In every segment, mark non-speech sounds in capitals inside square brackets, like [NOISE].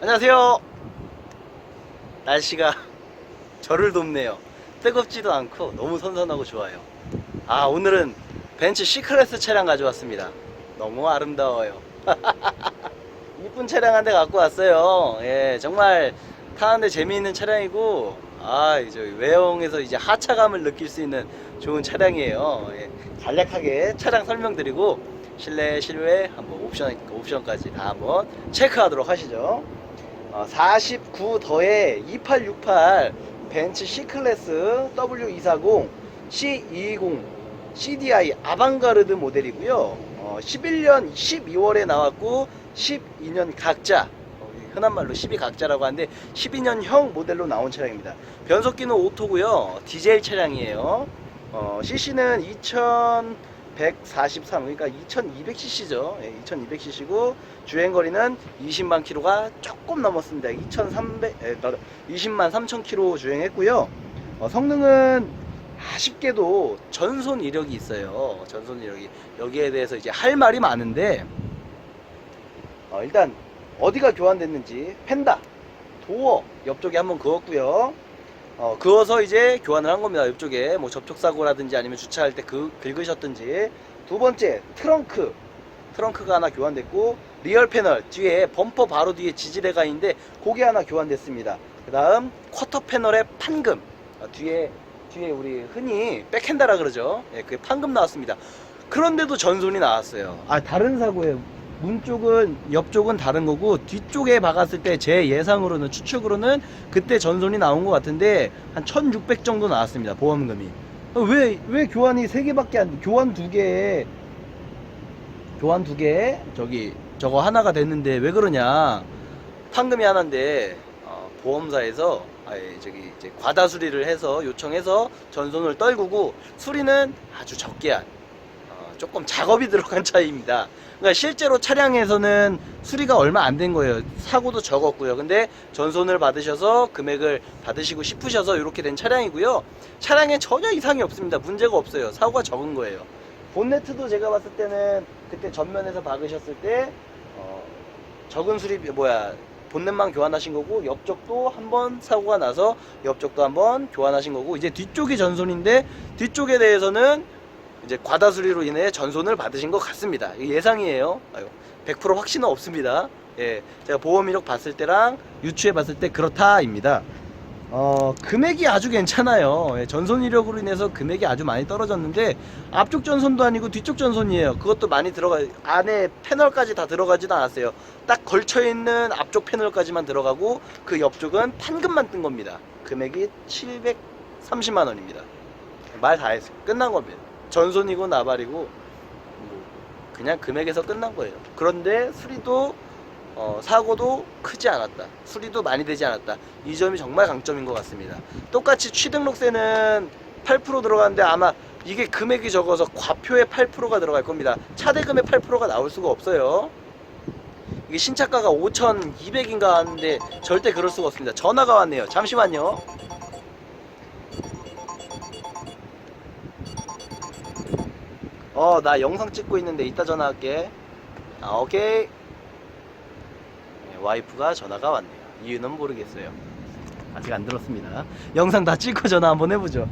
안녕하세요. 날씨가 [LAUGHS] 저를 돕네요. 뜨겁지도 않고 너무 선선하고 좋아요. 아, 오늘은 벤츠 C클래스 차량 가져왔습니다. 너무 아름다워요. [LAUGHS] 이쁜 차량 한 대 갖고 왔어요. 예, 정말 타는데 재미있는 차량이고, 아, 이제 외형에서 이제 하차감을 느낄 수 있는 좋은 차량이에요. 예, 간략하게 차량 설명드리고, 실내, 실외, 한번 옵션, 옵션까지 다 한번 체크하도록 하시죠. 어, 49 더해 2868 벤츠 C클래스 W240 C220 CDI 아방가르드 모델이고요. 어, 11년 12월에 나왔고 12년 각자 어, 흔한 말로 12각자라고 하는데 12년형 모델로 나온 차량입니다. 변속기는 오토고요. 디젤 차량이에요. 어, CC는 2143 그러니까 2200cc죠. 예, 2200cc고 주행 거리는 20만 킬로가 조금 넘었습니다. 2300 에, 20만 3천 킬로 주행했고요. 어, 성능은 아쉽게도 전손 이력이 있어요. 전손 이력이 여기에 대해서 이제 할 말이 많은데 어, 일단 어디가 교환됐는지 펜다, 도어 옆쪽에 한번 그었고요. 어, 그어서 이제 교환을 한 겁니다. 옆쪽에 뭐 접촉사고라든지 아니면 주차할 때 그, 긁으셨든지 두 번째 트렁크 트렁크가 하나 교환됐고 리얼 패널 뒤에 범퍼 바로 뒤에 지지대가 있는데 그게 하나 교환됐습니다. 그 다음 쿼터 패널의 판금 어, 뒤에 뒤에 우리 흔히 백핸다라 그러죠. 예, 그게 판금 나왔습니다. 그런데도 전손이 나왔어요. 아 다른 사고예요. 문 쪽은 옆쪽은 다른 거고 뒤쪽에 박았을 때 제 예상으로는 추측으로는 그때 전손이 나온 것 같은데 한 1,600 정도 나왔습니다. 보험금이. 왜 왜 교환이 세 개밖에 안 돼? 교환 두 개에 교환 두 개, 저기 저거 하나가 됐는데 왜 그러냐? 판금이 하나인데 어, 보험사에서 아예 저기 이제 과다 수리를 해서 요청해서 전손을 떨구고 수리는 아주 적게 한 어, 조금 작업이 들어간 차이입니다. 그러니까 실제로 차량에서는 수리가 얼마 안 된 거예요. 사고도 적었고요. 근데 전손을 받으셔서 금액을 받으시고 싶으셔서 이렇게 된 차량이고요. 차량에 전혀 이상이 없습니다. 문제가 없어요. 사고가 적은 거예요. 본네트도 제가 봤을 때는 그때 전면에서 박으셨을 때 어, 적은 수리 뭐야 본넷만 교환하신 거고 옆쪽도 한 번 사고가 나서 옆쪽도 한 번 교환하신 거고 이제 뒤쪽이 전손인데 뒤쪽에 대해서는 이제 과다 수리로 인해 전손을 받으신 것 같습니다. 예상이에요. 아유, 100% 확신은 없습니다. 예, 제가 보험 이력 봤을 때랑 유추해 봤을 때 그렇다입니다. 어, 금액이 아주 괜찮아요. 예, 전손 이력으로 인해서 금액이 아주 많이 떨어졌는데 앞쪽 전손도 아니고 뒤쪽 전손이에요. 그것도 많이 들어가 안에 패널까지 다 들어가지도 않았어요. 딱 걸쳐 있는 앞쪽 패널까지만 들어가고 그 옆쪽은 판금만 뜬 겁니다. 금액이 730만 원입니다. 말 다 했어요. 끝난 겁니다. 전손이고 나발이고 뭐 그냥 금액에서 끝난 거예요. 그런데 수리도 어, 사고도 크지 않았다. 수리도 많이 되지 않았다. 이 점이 정말 강점인 것 같습니다. 똑같이 취등록세는 8% 들어가는데 아마 이게 금액이 적어서 과표에 8%가 들어갈 겁니다. 차대금에 8%가 나올 수가 없어요. 이게 신차가가 5,200인가 하는데 절대 그럴 수가 없습니다. 전화가 왔네요. 잠시만요. 어, 나 영상 찍고 있는데 이따 전화할게. 아, 오케이. 네, 와이프가 전화가 왔네요. 이유는 모르겠어요. 아직 안 들었습니다. 영상 다 찍고 전화 한번 해보죠.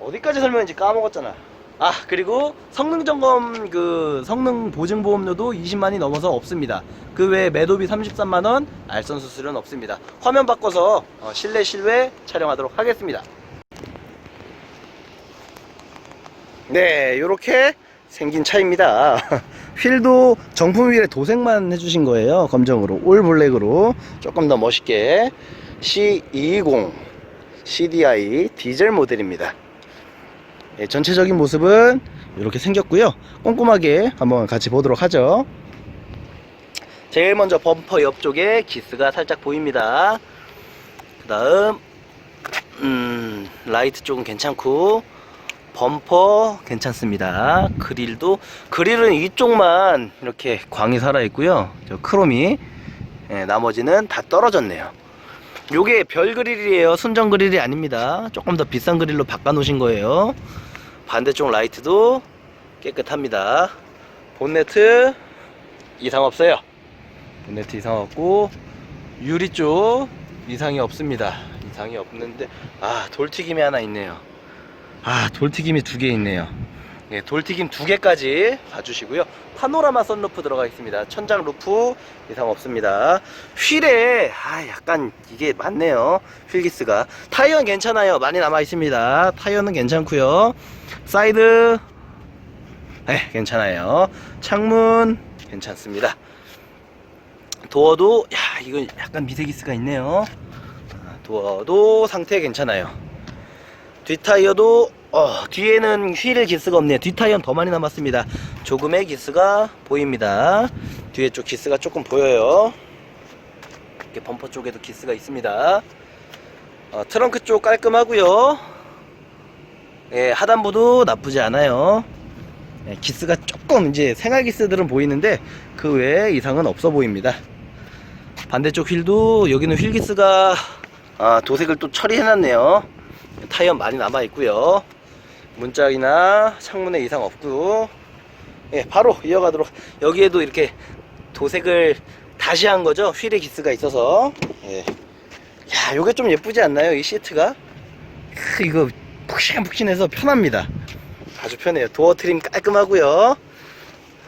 어디까지 설명했는지 까먹었잖아. 아, 그리고 성능 점검 그 성능 보증 보험료도 20만이 넘어서 없습니다. 그 외에 매도비 33만 원, 알선 수수료는 없습니다. 화면 바꿔서 어, 실내 실외 촬영하도록 하겠습니다. 네, 요렇게 생긴 차입니다. [LAUGHS] 휠도 정품 휠에 도색만 해주신 거예요. 검정으로. 올 블랙으로. 조금 더 멋있게. C220 CDI 디젤 모델입니다. 예, 전체적인 모습은 이렇게 생겼고요. 꼼꼼하게 한번 같이 보도록 하죠. 제일 먼저 범퍼 옆쪽에 기스가 살짝 보입니다. 그 다음, 음, 라이트 쪽은 괜찮고, 범퍼 괜찮습니다. 그릴도 그릴은 이쪽만 이렇게 광이 살아 있고요. 저 크롬이 예, 나머지는 다 떨어졌네요. 요게 별 그릴이에요. 순정 그릴이 아닙니다. 조금 더 비싼 그릴로 바꿔 놓으신 거예요. 반대쪽 라이트도 깨끗합니다. 본네트 이상 없어요. 본네트 이상 없고 유리 쪽 이상이 없습니다. 이상이 없는데 아 돌튀김이 하나 있네요. 아 돌튀김이 두 개 있네요. 예, 돌튀김 두 개까지 봐주시고요. 파노라마 선루프 들어가 있습니다. 천장 루프 이상 없습니다. 휠에 아 약간 이게 많네요. 휠기스가 타이어는 괜찮아요. 많이 남아 있습니다. 타이어는 괜찮고요. 사이드 네, 괜찮아요. 창문 괜찮습니다. 도어도 야 이거 약간 미세기스가 있네요. 아, 도어도 상태 괜찮아요. 뒷타이어도 어, 뒤에는 휠 기스가 없네요. 뒷타이어는 더 많이 남았습니다. 조금의 기스가 보입니다. 뒤에 쪽 기스가 조금 보여요. 이렇게 범퍼 쪽에도 기스가 있습니다. 어, 트렁크 쪽 깔끔하고요. 예, 하단부도 나쁘지 않아요. 예, 기스가 조금 이제 생활 기스들은 보이는데 그 외에 이상은 없어 보입니다. 반대쪽 휠도 여기는 휠 기스가 아, 도색을 또 처리해놨네요. 타이어 많이 남아 있고요. 문짝이나 창문에 이상 없고 예, 바로 이어가도록 여기에도 이렇게 도색을 다시 한 거죠. 휠에 기스가 있어서 예. 야, 요게 좀 예쁘지 않나요? 이 시트가 크, 이거 푹신푹신해서 편합니다. 아주 편해요. 도어 트림 깔끔하고요.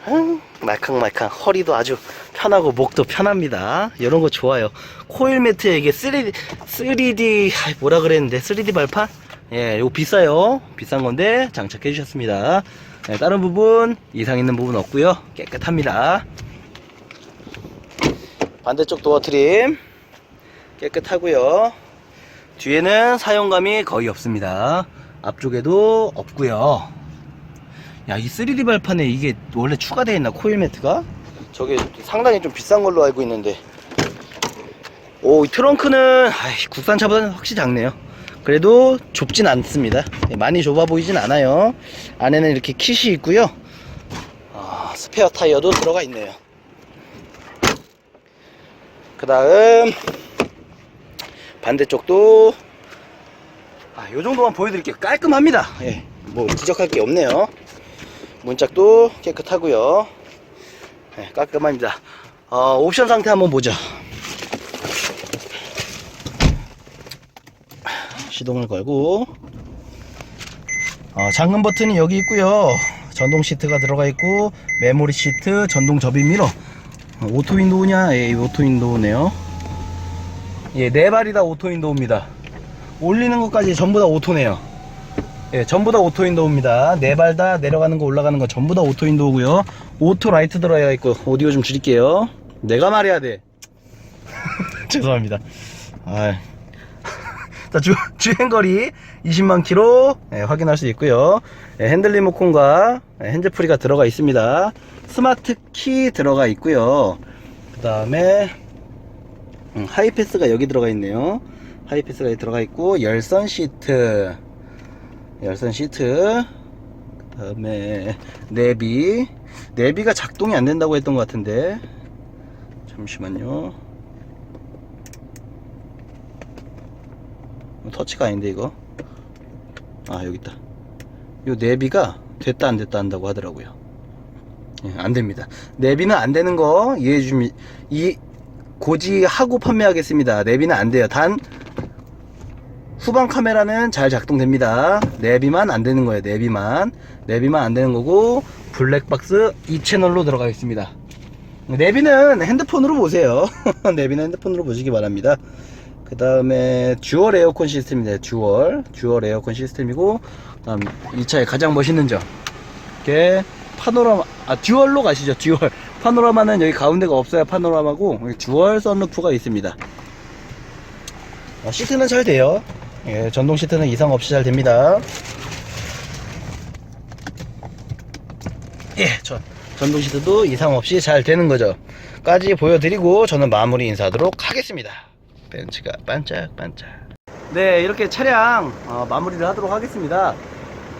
음, 말캉말캉 허리도 아주 편하고 목도 편합니다. 이런 거 좋아요. 코일 매트에 이게 3D, 3D 아이, 뭐라 그랬는데 3D 발판? 예, 이거 비싸요. 비싼 건데 장착해 주셨습니다. 예, 다른 부분 이상 있는 부분 없고요. 깨끗합니다. 반대쪽 도어 트림 깨끗하고요. 뒤에는 사용감이 거의 없습니다. 앞쪽에도 없고요. 야, 이 3D 발판에 이게 원래 추가되어 있나 코일 매트가? 저게 상당히 좀 비싼 걸로 알고 있는데. 오, 이 트렁크는 아이, 국산차보다는 확실히 작네요. 그래도 좁진 않습니다. 예, 많이 좁아 보이진 않아요. 안에는 이렇게 kit이 있고요. 아, 스페어 타이어도 들어가 있네요. 그 다음 반대쪽도 아, 요 정도만 보여드릴게요. 깔끔합니다. 예, 뭐 지적할 게 없네요. 문짝도 깨끗하고요. 예, 깔끔합니다. 어, 옵션 상태 한번 보죠. 시동을 걸고 어, 잠금 버튼이 여기 있고요. 전동 시트가 들어가 있고 메모리 시트, 전동 접임 미러. 어, 오토 윈도우냐? 예, 오토 윈도우네요. 예, 네 발이 다 오토 윈도우입니다. 올리는 것까지 전부 다 오토네요. 예, 전부 다 오토 윈도우입니다. 네 발 다 내려가는 거 올라가는 거 전부 다 오토 윈도우고요. 오토 라이트 들어야 있고 오디오 좀 줄일게요. 내가 말해야 돼. [LAUGHS] 죄송합니다. 아. [LAUGHS] 자, 주, 주행거리 20만 킬로 예, 확인할 수 있고요. 예, 핸들 리모컨과 예, 핸즈프리가 들어가 있습니다. 스마트 키 들어가 있고요. 그 다음에 음, 하이패스가 여기 들어가 있네요. 하이패스가 여기 들어가 있고 열선 시트 열선 시트 그 다음에 내비. 내비가 작동이 안 된다고 했던 것 같은데. 잠시만요. 터치가 아닌데 이거? 아 여기 있다. 요 내비가 됐다 안 됐다 한다고 하더라고요. 예, 안 됩니다. 내비는 안 되는 거 이해해 주면 이 고지하고 판매하겠습니다. 내비는 안 돼요. 단 후방 카메라는 잘 작동됩니다 내비만 안 되는 거예요 내비만 내비만 안 되는 거고 블랙박스 2채널로 들어가 있습니다 내비는 핸드폰으로 보세요 [LAUGHS] 내비는 핸드폰으로 보시기 바랍니다 그 다음에 듀얼 에어컨 시스템입니다. 듀얼. 듀얼 에어컨 시스템이고, 그 다음 이 차의 가장 멋있는 점. 이렇게 파노라마, 아, 듀얼로 가시죠. 듀얼. 파노라마는 여기 가운데가 없어요. 파노라마고, 듀얼 썬루프가 있습니다. 어, 시트는 잘 돼요. 예, 전동 시트는 이상 없이 잘 됩니다. 예, 전, 전동 시트도 이상 없이 잘 되는 거죠. 까지 보여드리고 저는 마무리 인사하도록 하겠습니다. 벤츠가 반짝반짝. 네, 이렇게 차량 어, 마무리를 하도록 하겠습니다.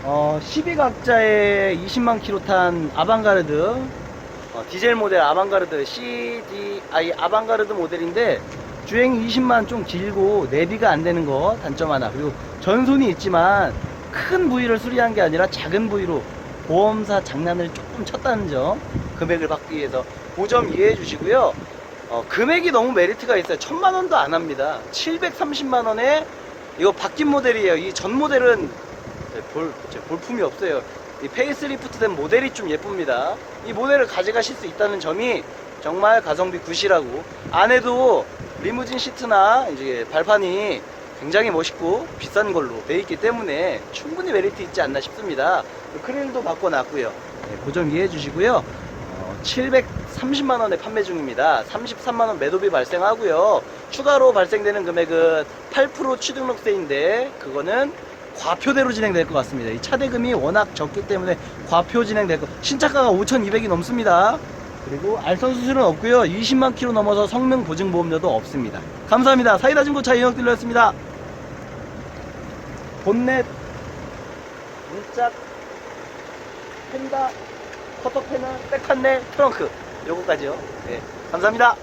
어, 12각자의 20만 킬로 탄 아방가르드 어, 디젤 모델 아방가르드 CDI 아방가르드 모델인데 주행 20만 좀 길고 내비가 안 되는 거 단점 하나 그리고 전손이 있지만 큰 부위를 수리한 게 아니라 작은 부위로 보험사 장난을 조금 쳤다는 점 금액을 받기 위해서 그 점 이해해 주시고요 어, 금액이 너무 메리트가 있어요. 천만 원도 안 합니다. 730만 원에 이거 바뀐 모델이에요. 이 전 모델은 네, 볼, 저 볼품이 없어요. 이 페이스리프트 된 모델이 좀 예쁩니다. 이 모델을 가져가실 수 있다는 점이 정말 가성비 굿이라고. 안에도 리무진 시트나 이제 발판이 굉장히 멋있고 비싼 걸로 돼 있기 때문에 충분히 메리트 있지 않나 싶습니다. 크릴도 바꿔놨고요. 네, 그점 이해해 주시고요. 어, 730만 원에 판매 중입니다. 33만 원 매도비 발생하고요. 추가로 발생되는 금액은 8% 취등록세인데 그거는 과표대로 진행될 것 같습니다. 이 차대금이 워낙 적기 때문에 과표 진행될 것. 신차가가 5,200이 넘습니다. 그리고 알선 수수료는 없고요. 20만 킬로 넘어서 성능 보증 보험료도 없습니다. 감사합니다. 사이다 중고차 이영 딜러였습니다. 본넷, 문짝, 펜다, 커터 패널, 백판넬, 트렁크 요거까지요. 네, 감사합니다.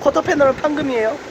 커터 패널은 판금이에요.